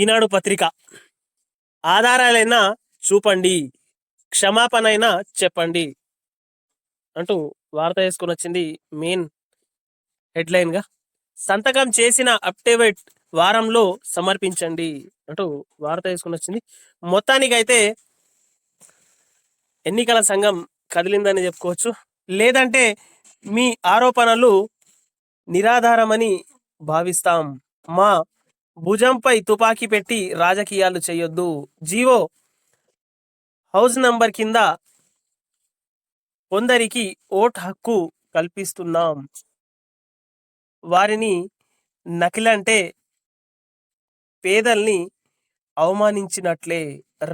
ఈనాడు పత్రిక. ఆధారాలైనా చూపండి. క్షమాపణైనా చెప్పండి. అంటూ వార్త వేసుకొని వచ్చింది మెయిన్ హెడ్లైన్గా సంతకం చేసిన అప్డేట్ వారంలో సమర్పించండి. అంటూ వార్త వేసుకొని వచ్చింది. మొత్తానికైతే ఎన్నికల సంఘం కదిలిందని చెప్పుకోవచ్చు. లేదంటే మీ ఆరోపణలు నిరాధారమని భావిస్తాం. మా భుజంపై తుపాకీ పెట్టి రాజకీయాలు చేయొద్దు. జీవో హౌస్ నంబర్ కింద కొందరికి ఓట్ హక్కు కల్పిస్తున్నాం. వారిని నకిలంటే పేదల్ని అవమానించినట్లే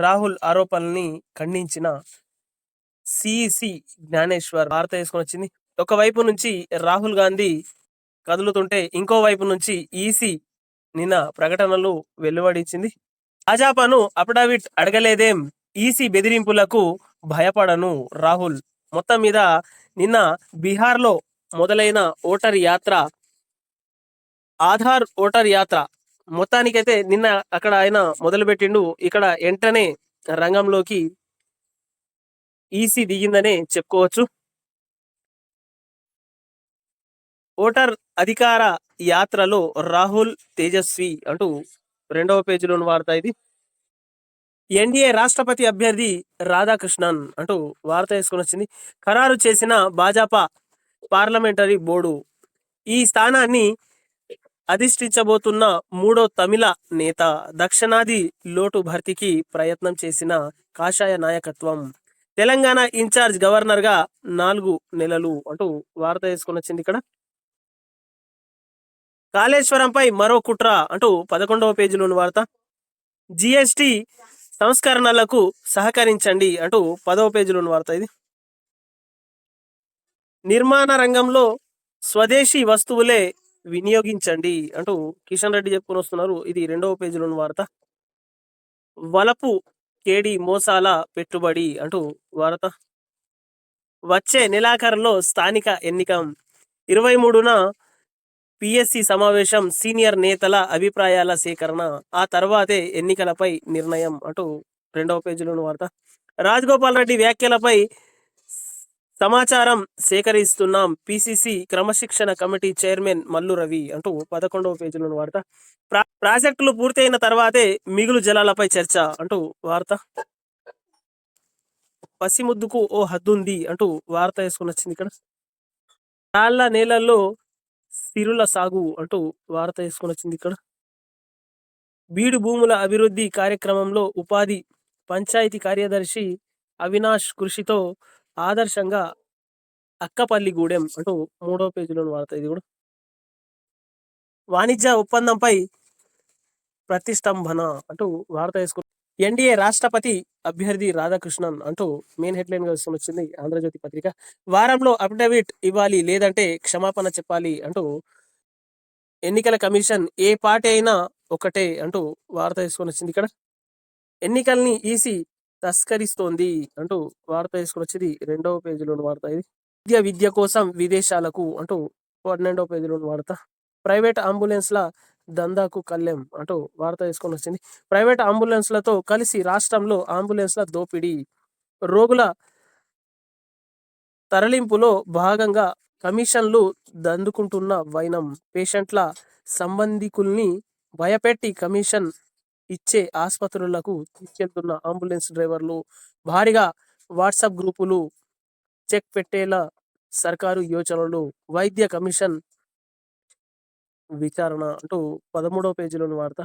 రాహుల్ ఆరోపణల్ని ఖండించిన సిఇసి జ్ఞానేశ్వర్ వార్త వేసుకొని వచ్చింది. ఒకవైపు నుంచి రాహుల్ గాంధీ కదులుతుంటే ఇంకో వైపు నుంచి ఈసీ నిన్న ప్రకటనలు వెలువడించింది. భాజపాను అఫిడవిట్ అడగలేదేం? ఈసీ బెదిరింపులకు భయపడను రాహుల్. మొత్తం మీద నిన్న బీహార్లో మొదలైన ఓటర్ యాత్ర ఆధార్ ఓటర్ యాత్ర మొత్తానికైతే నిన్న అక్కడ ఆయన మొదలుపెట్టిండు. ఇక్కడ వెంటనే రంగంలోకి ఈసీ దిగిందనే చెప్పుకోవచ్చు. ఓటర్ అధికార యాత్రలో రాహుల్ తేజస్వి అంటూ రెండవ పేజీలోని వార్త ఇది. ఎన్డీఏ రాష్ట్రపతి అభ్యర్థి రాధాకృష్ణన్ అంటూ వార్త వేసుకొని వచ్చింది. ఖరారు చేసిన భాజపా పార్లమెంటరీ బోర్డు ఈ స్థానాన్ని అధిష్ఠించబోతున్న మూడో తమిళ నేత దక్షిణాది లోటు భర్తీకి ప్రయత్నం చేసిన కాషాయ నాయకత్వం. తెలంగాణ ఇన్ఛార్జ్ గవర్నర్గా నాలుగు నెలలు అంటూ వార్త వేసుకొని వచ్చింది ఇక్కడ. కాళేశ్వరంపై మరో కుట్ర అంటూ పదకొండవ పేజీలోని వార్త. జిఎస్టి సంస్కరణలకు సహకరించండి అంటూ పదవ పేజీలోని వార్త ఇది. నిర్మాణ రంగంలో స్వదేశీ వస్తువులే వినియోగించండి అంటూ కిషన్ రెడ్డి చెప్పుకొని వస్తున్నారు. ఇది రెండవ పేజీలోని వార్త. వలపు కేడి మోసాల పెట్టుబడి అంటూ వార్త. వచ్చే నెలాఖరులో స్థానిక ఎన్నిక. ఇరవై మూడున పిఎస్సి సమావేశం సీనియర్ నేతల అభిప్రాయాల సేకరణ ఆ తర్వాతే ఎన్నికలపై నిర్ణయం అంటూ రెండవ పేజీలోని వార్త. రాజగోపాల్ రెడ్డి వ్యాఖ్యలపై సమాచారం సేకరిస్తున్నాం. పిసిసి క్రమశిక్షణ కమిటీ చైర్మన్ మల్లు రవి అంటూ పదకొండవ పేజీలోని వార్త. ప్రాజెక్టులు పూర్తయిన తర్వాతే మిగులు జలాలపై చర్చ అంటూ వార్త. పసిముద్దుకు ఓ హద్దుంది అంటూ వార్త వేసుకుని వచ్చింది ఇక్కడ. రాళ్ళ నేలల్లో సిరుల సాగు అంటూ వార్త వేసుకొని వచ్చింది ఇక్కడ. బీడు భూముల అభివృద్ధి కార్యక్రమంలో ఉపాధి పంచాయతీ కార్యదర్శి అవినాష్ కృషితో ఆదర్శంగా అక్కపల్లిగూడెం అంటూ మూడో పేజీలోని వార్త ఇది కూడా. వాణిజ్య ఒప్పందంపై ప్రతిష్టంభన అంటూ వార్త వేసుకుని ఎన్డీఏ రాష్ట్రపతి అభ్యర్థి రాధాకృష్ణన్ అంటూ మెయిన్ హెడ్లైన్గా వచ్చింది ఆంధ్రజ్యోతి పత్రిక. వారంలో అఫిడవిట్ ఇవ్వాలి లేదంటే క్షమాపణ చెప్పాలి అంటూ ఎన్నికల కమిషన్ ఏ పార్టీ అయినా ఒకటే అంటూ వార్త తీసుకొని వచ్చింది ఇక్కడ. ఎన్నికల్ని ఈసీ తస్కరిస్తోంది అంటూ వార్త తీసుకొని వచ్చింది రెండవ పేజీలోని వార్త ఇది. విద్య విద్య కోసం విదేశాలకు అంటూ పన్నెండవ పేజీలోని వార్త. ప్రైవేట్ అంబులెన్స్ల దందాకు కళ్ళెం అంటూ వార్త తీసుకొని వచ్చింది. ప్రైవేట్ అంబులెన్స్లతో కలిసి రాష్ట్రంలో అంబులెన్స్ల దోపిడీ రోగుల తరలింపులో భాగంగా కమిషన్లు దందుకుంటున్న వైనం పేషెంట్ల సంబంధికుల్ని భయపెట్టి కమిషన్ ఇచ్చే ఆసుపత్రులకు తీసుకెళ్తున్న అంబులెన్స్ డ్రైవర్లు భారీగా వాట్సాప్ గ్రూపులు చెక్ పెట్టేలా సర్కారు యోచనలు వైద్య కమిషన్ విచారణ అంటూ పదమూడవ పేజీలోని వార్త.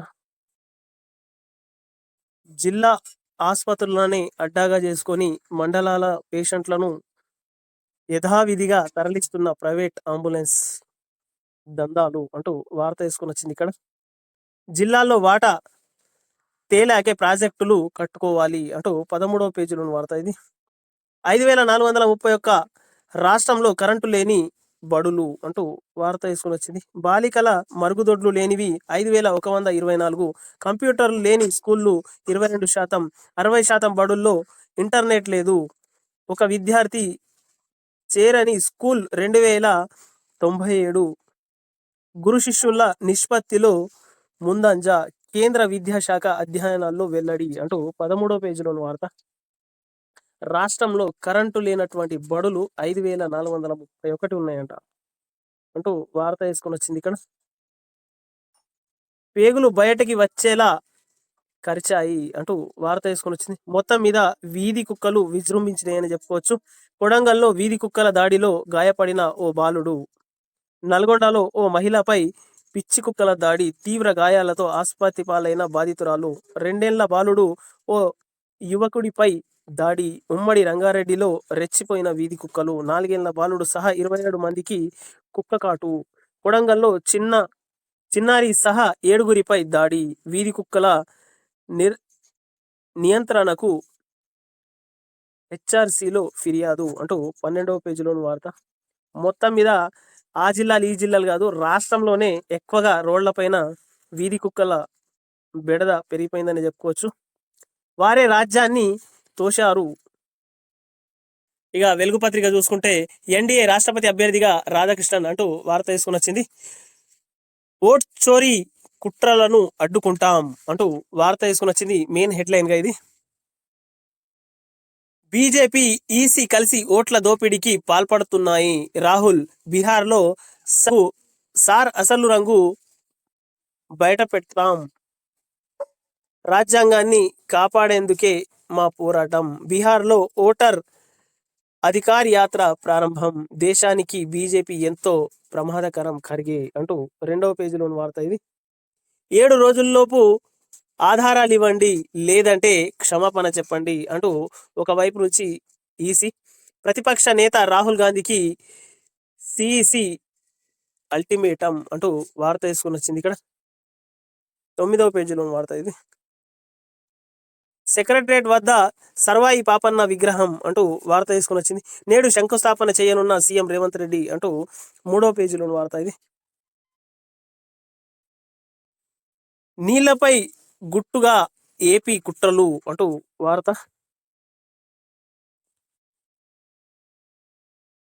జిల్లా ఆసుపత్రులని అడ్డాగా చేసుకొని మండలాల పేషెంట్లను యథావిధిగా తరలిస్తున్న ప్రైవేట్ అంబులెన్స్ దందాలు అంటూ వార్త వేసుకొని వచ్చింది ఇక్కడ. జిల్లాల్లో వాటా తేలాకే ప్రాజెక్టులు కట్టుకోవాలి అంటూ పదమూడవ పేజీలోని వార్త ఇది. ఐదు వేల నాలుగు వందల ముప్పై ఒక్క రాష్ట్రంలో కరెంటు లేని బడులు అంటూ వార్త వేసుకొని వచ్చింది. బాలికల మరుగుదొడ్లు లేనివి ఐదు వేల ఒక వంద ఇరవై నాలుగు కంప్యూటర్లు లేని స్కూళ్ళు ఇరవై రెండు శాతం అరవై శాతం బడుల్లో ఇంటర్నెట్ లేదు. ఒక విద్యార్థి చేరని స్కూల్ రెండు వేల తొంభై ఏడు గురు శిష్యుల నిష్పత్తిలో ముందంజ కేంద్ర విద్యాశాఖ అధ్యయనాల్లో వెల్లడి అంటూ పదమూడో పేజీలోని వార్త. రాష్ట్రంలో కరెంటు లేనటువంటి బడులు ఐదు వేల నాలుగు వందల ముప్పై ఒకటి ఉన్నాయంట. అంటూ వార్త వేసుకొని వచ్చింది ఇక్కడ. పేగులు బయటకి వచ్చేలా కరిచాయి అంటూ వార్త వేసుకొని వచ్చింది. మొత్తం మీద వీధి కుక్కలు విజృంభించినాయని చెప్పుకోవచ్చు. కొడంగల్లో వీధి కుక్కల దాడిలో గాయపడిన ఓ బాలుడు. నల్గొండలో ఓ మహిళపై పిచ్చి కుక్కల దాడి తీవ్ర గాయాలతో ఆసుపత్రి పాలైన బాధితురాలు. రెండేళ్ళ బాలుడు ఓ యువకుడిపై దాడి ఉమ్మడి రంగారెడ్డిలో రెచ్చిపోయిన వీధి కుక్కలు నాలుగేళ్ళ బాలుడు సహా ఇరవై ఏడు మందికి కుక్క కాటు. కొడంగల్లో చిన్న చిన్నారి సహా ఏడుగురిపై దాడి. వీధి కుక్కల నిర్ నియంత్రణకు హెచ్ఆర్సీలో ఫిర్యాదు. అంటూ పన్నెండవ పేజీలోని వార్త. మొత్తం మీద ఆ జిల్లాలు ఈ జిల్లాలు కాదు రాష్ట్రంలోనే ఎక్కువగా రోడ్లపైన వీధి కుక్కల బెడద పెరిగిపోయిందని చెప్పుకోవచ్చు. వారే రాజ్యాన్ని తోశారు. ఇక వెలుగు పత్రిక చూసుకుంటే ఎన్డీఏ రాష్ట్రపతి అభ్యర్థిగా రాధాకృష్ణన్ అంటూ వార్త తీసుకుని వచ్చింది. ఓట్ చోరీ కుట్రలను అడ్డుకుంటాం అంటూ వార్త తీసుకుని వచ్చింది మెయిన్ హెడ్లైన్గా ఇది. బీజేపీ ఈసీ కలిసి ఓట్ల దోపిడీకి పాల్పడుతున్నాయి. రాహుల్ బీహార్లో సార్ అసలు రంగు బయట పెడతాం రాజ్యాంగాన్ని కాపాడేందుకే మా పోరాటం. బీహార్లో ఓటర్ అధికార యాత్ర ప్రారంభం. దేశానికి బీజేపీ ఎంతో ప్రమాదకరం ఖర్గే అంటూ రెండవ పేజీలోని వార్త ఇది. ఏడు రోజుల్లోపు ఆధారాలు ఇవ్వండి లేదంటే క్షమాపణ చెప్పండి అంటూ ఒకవైపు నుంచి ఈసీ ప్రతిపక్ష నేత రాహుల్ గాంధీకి సిఈసి అల్టిమేటం అంటూ వార్త వేసుకుని వచ్చింది ఇక్కడ. తొమ్మిదవ పేజీలో వార్త ఇది. సెక్రటరేట్ వద్ద సర్వాయి పాపన్న విగ్రహం అంటూ వార్త తీసుకుని వచ్చింది. నేడు శంకుస్థాపన చేయనున్న సీఎం రేవంత్ రెడ్డి అంటూ మూడవ పేజీలోని వార్త ఇది. నీళ్ళపై గుట్టుగా ఏపీ కుట్రలు అంటూ వార్త.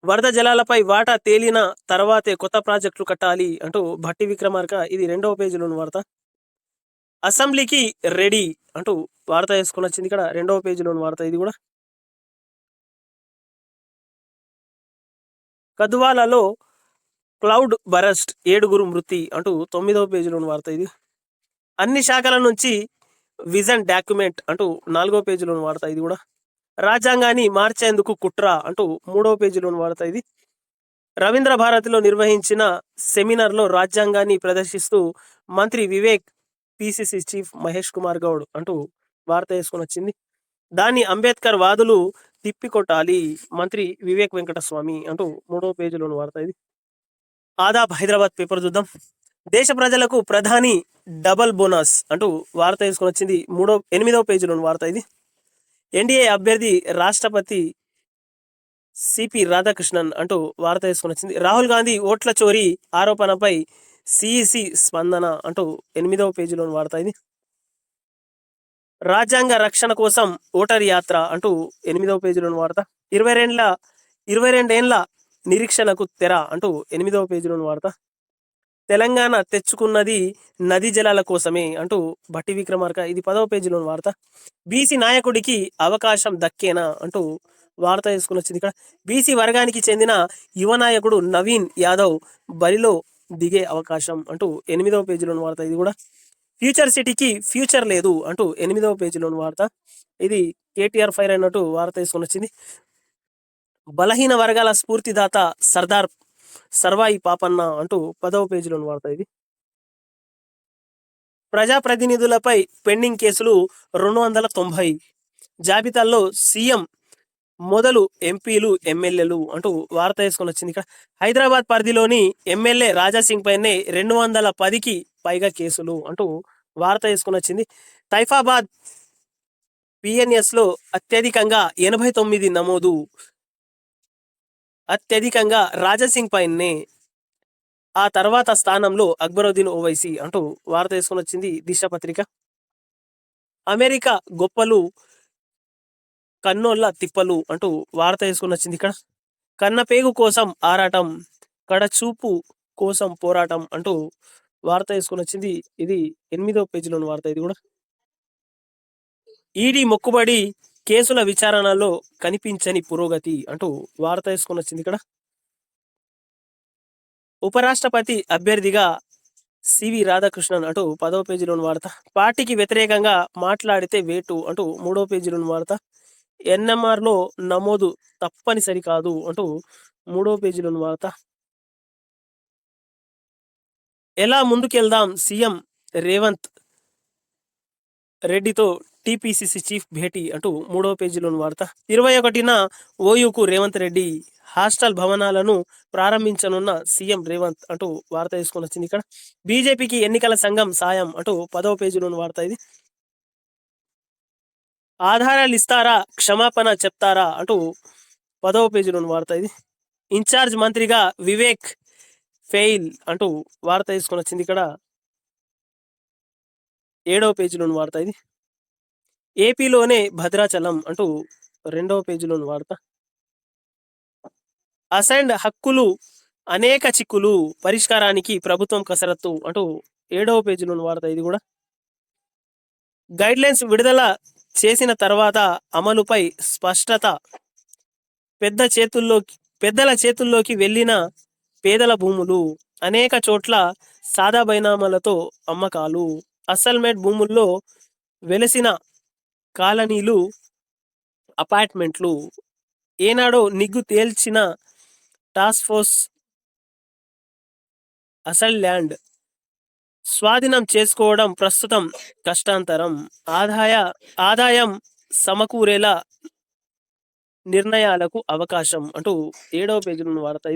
వరద జలాలపై వాటా తేలిన తర్వాతే కొత్త ప్రాజెక్టులు కట్టాలి అంటూ భట్టి విక్రమార్క ఇది రెండవ పేజీలోని వార్త. అసెంబ్లీకి రెడీ అంటూ వార్త వేసుకొని వచ్చింది ఇక్కడ. రెండవ పేజీలోని వార్త ఇది కూడా. కద్వాలలో క్లౌడ్ బరస్ట్ ఏడుగురు మృతి అంటూ తొమ్మిదవ పేజీలోని వార్త ఇది. అన్ని శాఖల నుంచి విజన్ డాక్యుమెంట్ అంటూ నాలుగో పేజీలోని వార్త ఇది కూడా. రాజ్యాంగాన్ని మార్చేందుకు కుట్ర అంటూ మూడవ పేజీలోని వార్త ఇది. రవీంద్ర భారతిలో నిర్వహించిన సెమినార్లో రాజ్యాంగాన్ని ప్రదర్శిస్తూ మంత్రి వివేక్ పిసిసి చీఫ్ మహేష్ కుమార్ గౌడ్ అంటూ వార్త వేసుకొని వచ్చింది. దాన్ని అంబేద్కర్ వాదులు తిప్పికొట్టాలి మంత్రి వివేక్ వెంకటస్వామి అంటూ మూడో పేజీలోని వార్త ఇది. ఆదాబ్ హైదరాబాద్ పేపర్ చూద్దాం. దేశ ప్రజలకు ప్రధాని డబల్ బోనస్ అంటూ వార్త వేసుకొని వచ్చింది. మూడో ఎనిమిదవ పేజీలోని వార్త ఇది. ఎన్డీఏ అభ్యర్థి రాష్ట్రపతి సిపి రాధాకృష్ణన్ అంటూ వార్త వేసుకొని వచ్చింది. రాహుల్ గాంధీ ఓట్ల చోరీ ఆరోపణపై సిఇసి స్పందన అంటూ ఎనిమిదవ పేజీలోని వార్త ఇది. రాజ్యాంగ రక్షణ కోసం ఓటర్ యాత్ర అంటూ ఎనిమిదవ పేజీలోని వార్త ఇరవై రెండ్ల ఇరవై రెండేండ్ల నిరీక్షణకు తెర అంటూ ఎనిమిదవ పేజీలోని వార్త తెలంగాణ తెచ్చుకున్నది నది జలాల కోసమే అంటూ భట్టి విక్రమార్క ఇది పదవ పేజీలోని వార్త బీసీ నాయకుడికి అవకాశం దక్కేనా అంటూ వార్త వేసుకుని వచ్చింది ఇక్కడ. బీసీ వర్గానికి చెందిన యువ నాయకుడు నవీన్ యాదవ్ బరిలో దిగే అవకాశం అంటూ ఎనిమిదవ పేజీలోని వార్త ఇది కూడా. ఫ్యూచర్ సిటీకి ఫ్యూచర్ లేదు అంటూ ఎనిమిదవ పేజీలోని వార్త. ఇది కేటీఆర్ ఫైర్ అన్నట్టు వార్త వేసుకొని వచ్చింది. బలహీన వర్గాల స్ఫూర్తిదాత సర్దార్ సర్వాయి పాపన్న అంటూ పదవ పేజీలోని వార్త ఇది. ప్రజాప్రతినిధులపై పెండింగ్ కేసులు రెండు వందల తొంభై. జాబితాల్లో సీఎం మొదలు ఎంపీలు ఎమ్మెల్యేలు అంటూ వార్త వేసుకొని వచ్చింది. ఇక్కడ హైదరాబాద్ పరిధిలోని ఎమ్మెల్యే రాజాసింగ్ పైనే రెండు వందల పదికి పైగా కేసులు అంటూ వార్త వేసుకొని వచ్చింది. తైఫాబాద్ పిఎన్ఎస్లో అత్యధికంగా ఎనభై తొమ్మిది నమోదు. అత్యధికంగా రాజాసింగ్ పైనే ఆ తర్వాత స్థానంలో అక్బరుద్దీన్ ఓవైసీ అంటూ వార్త వేసుకొని వచ్చింది దిశ పత్రిక. అమెరికా గొప్పలు కన్నోళ్ళ తిప్పలు అంటూ వార్త వేసుకుని వచ్చింది ఇక్కడ. కన్నపేగు కోసం ఆరాటం కడచూపు కోసం పోరాటం అంటూ వార్త వేసుకుని వచ్చింది. ఇది ఎనిమిదో పేజీలోని వార్త ఇది కూడా. ఈడీ మొక్కుబడి కేసుల విచారణలో కనిపించని పురోగతి అంటూ వార్త వేసుకుని వచ్చింది ఇక్కడ. ఉపరాష్ట్రపతి అభ్యర్థిగా సివి రాధాకృష్ణన్ అంటూ పదవ పేజీలోని వార్త. పార్టీకి వ్యతిరేకంగా మాట్లాడితే వేటు అంటూ మూడవ పేజీలోని వార్త. ఎన్ఎంఆర్లో నమోదు తప్పనిసరి కాదు అంటూ మూడవ పేజీలో వార్త. ఎలా ముందుకెళ్దాం సీఎం రేవంత్ రెడ్డితో టీపీసీసీ చీఫ్ భేటీ అంటూ మూడవ పేజీలోని వార్త. ఇరవై ఒకటిన ఓయూకు రేవంత్ రెడ్డి హాస్టల్ భవనాలను ప్రారంభించనున్న సీఎం రేవంత్ అంటూ వార్త తీసుకొని వచ్చింది ఇక్కడ. బీజేపీకి ఎన్నికల సంఘం సాయం అంటూ పదవ పేజీలోని వార్త ఇది. ఆధారాలు ఇస్తారా? క్షమాపణ చెప్తారా? అంటూ పదవ పేజీలో వార్త ఇది. ఇన్ఛార్జ్ మంత్రిగా వివేక్ ఫెయిల్ అంటూ వార్త తీసుకొని వచ్చింది ఇక్కడ. ఏడవ పేజీలోని వార్త ఇది. ఏపీలోనే భద్రాచలం అంటూ రెండవ పేజీలోని వార్త. అసైన్డ్ హక్కులు అనేక చిక్కులు పరిష్కారానికి ప్రభుత్వం కసరత్తు అంటూ ఏడవ పేజీలోని వార్త ఇది కూడా. గైడ్ లైన్స్ విడుదల చేసిన తర్వాత అమలుపై స్పష్టత పెద్ద చేతుల్లోకి పెద్దల చేతుల్లోకి వెళ్ళిన పేదల భూములు అనేక చోట్ల సాదా బైనామాలతో అమ్మకాలు. అసల్మేట్ భూముల్లో వెలసిన కాలనీలు అపార్ట్మెంట్లు ఏనాడో నిగ్గు తేల్చిన టాస్క్ ఫోర్స్ అసల్ ల్యాండ్ స్వాధీనం చేసుకోవడం ప్రస్తుతం కష్టాంతరం. ఆదాయ ఆదాయం సమకూరేలా నిర్ణయాలకు అవకాశం అంటూ ఏడవ పేజీలో వార్త